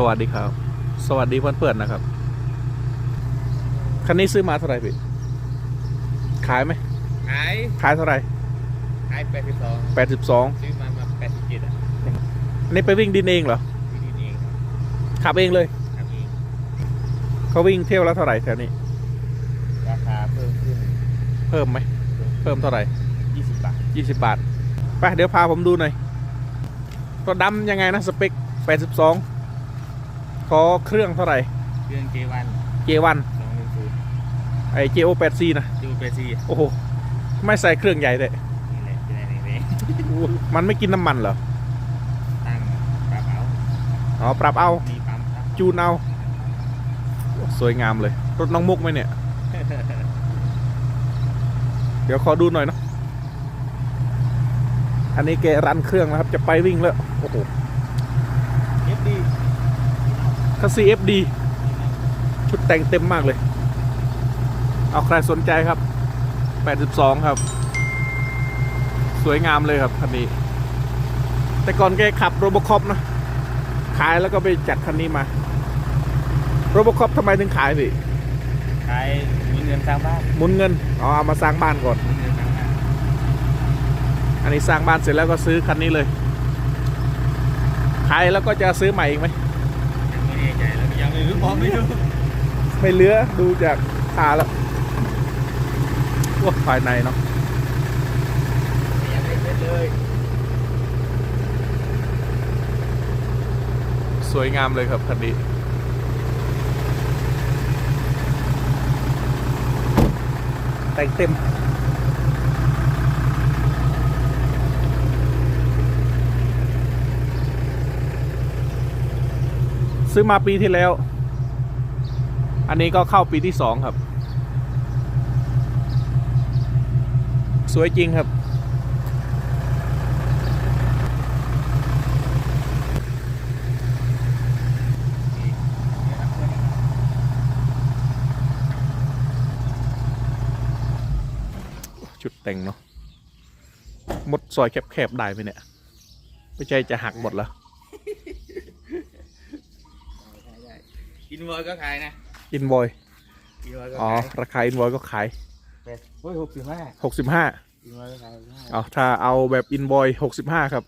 สวัสดีครับ สวัสดีเพื่อนๆนะครับ คันนี้ซื้อมาเท่าไหร่พี่ ขายไหม ขาย ขายเท่าไหร่ ขายแปดสิบสองแปดสิบสองซื้อมามาแปดสิบเจ็ดอะอันนี้ไปวิ่งดินเองเหรอที่ดินเองครับขับเองเลยทำเองเขาวิ่งเที่ยวแล้วเท่าไหร่แถวนี้ ราคาเพิ่มขึ้น เพิ่มไหม เพิ่มเท่าไหร่ยี่สิบบาทยี่สิบบาท ไปเดี๋ยวพาผมดูหน่อยตัวดำยังไงนะสเปคแปดสิบสอง ขอเครื่องเท่าไหร่ เครื่องเจวัน J1 สองหนึ่งศูนย์ไอ JO 8 C นะจูเปซีโอ้โหไม่ใส่เครื่องใหญ่เลยนี่แหละจะได้ในนี้มันไม่กินน้ำมันเหรอ ตั้งปรับเอาอ๋อ ปรับเอา มีปั๊มครับจูนเอาโอ้สวยงามเลย รถน้องมุกไหมเนี่ย เดี๋ยวขอดูหน่อยเนาะ อันนี้แกรันเครื่องแล้วครับ จะไปวิ่งแล้ว โอ้โหเอฟดี คัสซี FD ชุดแต่งเต็มมากเลย เอาใครสนใจครับ 82 ครับ สวยงามเลยครับคันนี้ แต่ก่อนแกขับโรบคอปนะขายแล้วก็ไปจัดคันนี้มา โรบคอปทำไมถึงขายพี่ ขายมีเงินสร้างบ้านหมุนเงินอ๋อเอามาสร้างบ้านก่อนมีเงินสร้างบ้านอันนี้สร้างบ้านเสร็จแล้วก็ซื้อคันนี้เลย ขายแล้วก็จะซื้อใหม่อีกไหมยังไม่ แน่ใจแล้วยังไม่รู้พร้อมไม่รู้ไม่เหลือดูจากตาแล้วว่าภายในเนาะยังไม่เสร็จเลย สวยงามเลยครับคันนี้แต่งเต็ม ซื้อมาปีที่แล้ว อันนี้ก็เข้าปีที่สองครับ สวยจริงครับชุดแต่งเนาะมดซอยแคบๆได้ไหมเนี่ย ไม่ใช่จะหักหมดแล้ว อินวอยก็ขายนะอินบอยอินวอยก็อ๋อขายราคาอินบอยก็ขายเป็ดโอ้ยหกสิบห้า65อินวอยก็ขายหกสิบห้าเอาถ้าเอาแบบอินบอย65ครับ